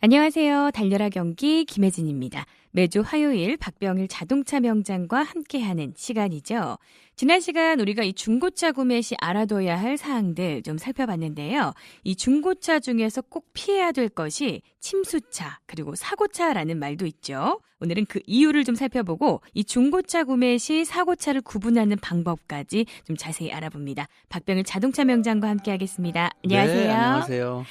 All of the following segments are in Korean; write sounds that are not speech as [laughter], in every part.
안녕하세요. 달려라 경기 김혜진입니다. 매주 화요일 박병일 자동차 명장과 함께하는 시간이죠. 지난 시간 우리가 이 중고차 구매 시 알아둬야 할 사항들 좀 살펴봤는데요. 이 중고차 중에서 꼭 피해야 될 것이 침수차 그리고 사고차라는 말도 있죠. 오늘은 그 이유를 좀 살펴보고 이 중고차 구매 시 사고차를 구분하는 방법까지 좀 자세히 알아봅니다. 박병일 자동차 명장과 함께하겠습니다. 안녕하세요. 네, 안녕하세요.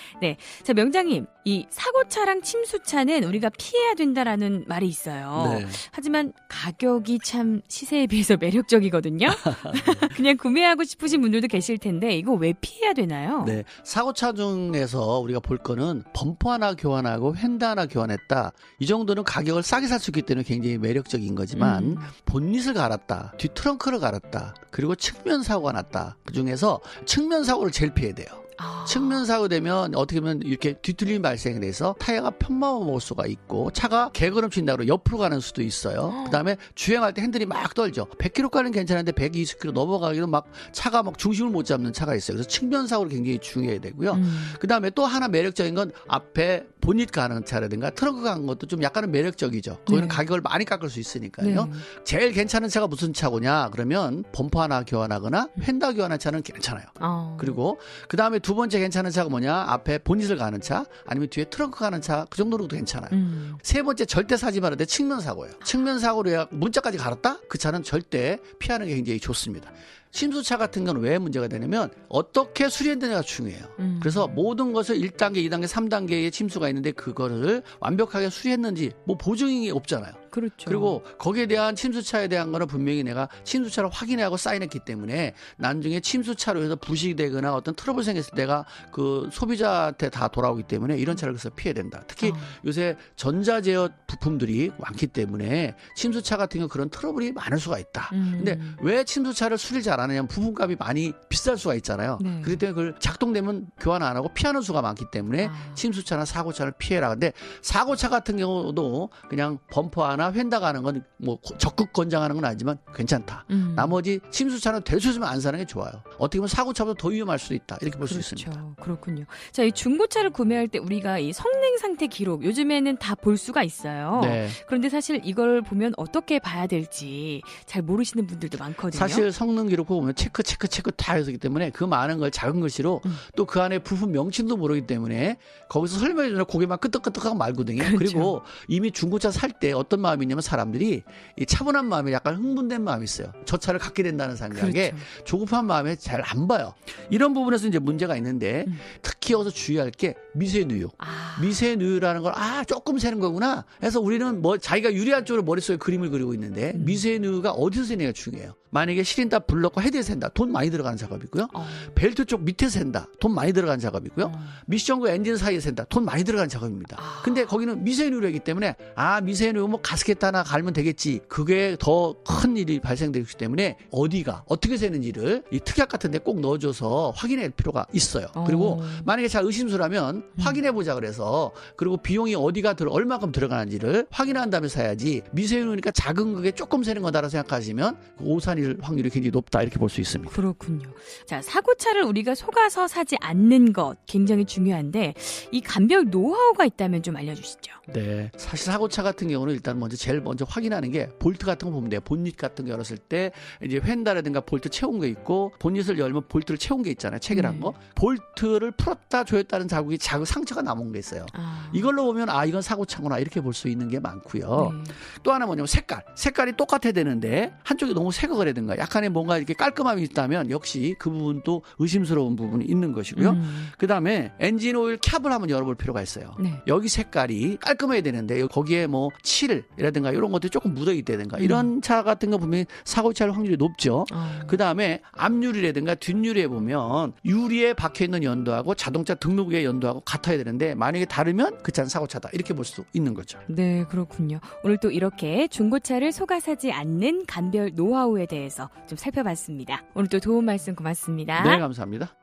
자 명장님, 이 사고차랑 침수차는 우리가 피해야 된다라는 말이 있어요. 네. 하지만 가격이 참 시세에 비해서 [laughs] 매력적이거든요. [laughs] 그냥 구매하고 싶으신 분들도 계실 텐데 이거 왜 피해야 되나요? 네. 사고차 중에서 우리가 볼 거는 범퍼 하나 교환하고 휀다 하나 교환했다. 이 정도는 가격을 싸게 살 수 있기 때문에 굉장히 매력적인 거지만 음. 본닛을 갈았다. 뒤 트렁크를 갈았다. 그리고 측면 사고가 났다. 그 중에서 측면 사고를 제일 피해야 돼요. 아. 측면 사고 되면 어떻게 보면 이렇게 뒤틀림 발생을 해서 타이어가 편마어 먹을 수가 있고 차가 개걸음 친다고 옆으로 가는 수도 있어요. 그다음에 주행할 때 핸들이 막 떨죠. 100km까지는 괜찮은데 120km 넘어가기도 막 차가 막 중심을 못 잡는 차가 있어요. 그래서 측면 사고를 굉장히 중요해야 되고요. 음. 그다음에 또 하나 매력적인 건 앞에 본닛 가는 차라든가 트렁크 가는 것도 좀 약간은 매력적이죠. 거기는 네. 가격을 많이 깎을 수 있으니까요. 네. 제일 괜찮은 차가 무슨 차고냐? 그러면 범퍼 하나 교환하거나 휀다 교환한 차는 괜찮아요. 어. 그리고 그 다음에 두 번째 괜찮은 차가 뭐냐? 앞에 본닛을 가는 차, 아니면 뒤에 트렁크 가는 차, 그 정도로도 괜찮아요. 음. 세 번째 절대 사지 말아야 돼 측면 사고예요. 측면 사고로 야 문자까지 갈았다? 그 차는 절대 피하는 게 굉장히 좋습니다. 심수차 같은 건 왜 문제가 되냐면 어떻게 수리했느냐가 중요해요. 음. 그래서 모든 것을 1단계, 2단계, 3단계의 침수가 있는데 그거를 완벽하게 수리했는지 뭐 보증이 없잖아요. 그렇죠. 그리고 거기에 대한 침수차에 대한 거는 분명히 내가 침수차를 확인하고 사인했기 때문에 나중에 침수차로 해서 부식이 되거나 어떤 트러블 생겼을 때가 그 소비자한테 다 돌아오기 때문에 이런 차를 그래서 피해야 된다. 특히 어. 요새 전자제어 부품들이 많기 때문에 침수차 같은 경우 그런 트러블이 많을 수가 있다. 음. 근데 왜 침수차를 수리를 잘 안 하냐면 부품값이 많이 비쌀 수가 있잖아요. 네. 그렇기 때문에 그걸 작동되면 교환 안 하고 피하는 수가 많기 때문에 아. 침수차나 사고차를 피해라. 근데 사고차 같은 경우도 그냥 범퍼 하나 휀다 가는 건 뭐 적극 권장하는 건 아니지만 괜찮다. 음. 나머지 침수차는 될 수 있으면 안 사는 게 좋아요. 어떻게 보면 사고차보다 더 위험할 수도 있다. 이렇게 볼수 그렇죠. 있습니다. 그렇군요. 자, 이 중고차를 구매할 때 우리가 이 성능 상태 기록 요즘에는 다 볼 수가 있어요. 네. 그런데 사실 이걸 보면 어떻게 봐야 될지 잘 모르시는 분들도 많거든요. 사실 성능 기록 보면 체크 체크 체크 다 해서기 때문에 그 많은 걸 작은 글씨로 음. 또그 안에 부품 명칭도 모르기 때문에 거기서 설명해 주는 고개만 끄덕끄덕하고 말거든요. 그렇죠. 그리고 이미 중고차 살 때 어떤 마음이 있냐면 사람들이 이 차분한 마음에 약간 흥분된 마음이 있어요. 저 차를 갖게 된다는 생각에 그렇죠. 조급한 마음에 잘 안 봐요. 이런 부분에서 이제 문제가 있는데 음. 특히 여기서 주의할 게 미세누유. 아, 미세누유라는 걸 아 조금 세는 거구나 해서 우리는 뭐 자기가 유리한 쪽으로 머릿속에 그림을 그리고 있는데 음. 미세누유가 어디서 세느냐가 중요해요 만약에 시린다 블럭과 헤드에서 센다 돈 많이 들어가는 작업이고요 어. 벨트 쪽 밑에서 센다 돈 많이 들어가는 작업이고요 어. 미션과 엔진 사이에 센다 돈 많이 들어가는 작업입니다 아. 근데 거기는 미세누유이기 때문에 아 미세누유 뭐 가스켓 하나 갈면 되겠지 그게 더 큰 일이 발생되기 때문에 어디가 어떻게 세는지를 이 특약 같은 데 꼭 넣어줘서 확인할 필요가 있어요 그리고 어. 만약에 잘 의심스라면 확인해 보자 그래서 그리고 비용이 어디가 들어 얼마큼 들어가는지를 확인한 다음에 사야지 미세누니까 작은 그게 조금 세는 거다라고 생각하시면 그 오산일 확률이 굉장히 높다 이렇게 볼 수 있습니다. 그렇군요. 자, 사고차를 우리가 속아서 사지 않는 것 굉장히 중요한데 이 감별 노하우가 있다면 좀 알려주시죠. 네. 사실 사고차 같은 경우는 일단 먼저 제일 먼저 확인하는 게 볼트 같은 거 보면 돼요. 본닛 같은 거 열었을 때 이제 휀다라든가 볼트 채운 게 있고 본닛을 열면 볼트를 채운 게 있잖아요. 체결한 네. 거. 볼트를 풀었다 조였다는 자국이 자국 상처가 남은 게 있어요. 아. 이걸로 보면 아 이건 사고차구나 이렇게 볼 수 있는 게 많고요. 네. 또 하나 뭐냐면 색깔. 색깔이 똑같아야 되는데 한쪽이 너무 색거라든가 약간의 뭔가 이렇게 깔끔함이 있다면 역시 그 부분도 의심스러운 부분이 있는 것이고요. 음. 그다음에 엔진 오일 캡을 한번 열어볼 필요가 있어요. 네. 여기 색깔이 깔끔해야 되는데 거기에 뭐 칠이라든가 이런 것들이 조금 묻어 있다든가 음. 이런 차 같은 거 보면 사고 찰 확률이 높죠. 어. 그 다음에 앞유리라든가 뒷유리에 보면 유리에 박혀 있는 연도하고 자동차 등록의 연도하고 같아야 되는데 만약에 다르면 그 차는 사고차다 이렇게 볼 수 있는 거죠. 네, 그렇군요. 오늘 또 이렇게 중고차를 속아 사지 않는 감별 노하우에 대해서 좀 살펴봤습니다. 오늘 또 도움 말씀 고맙습니다. 네, 감사합니다.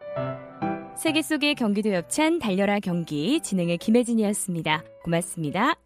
세계 속의 경기도 협찬 달려라 경기 진행의 김혜진이었습니다. 고맙습니다.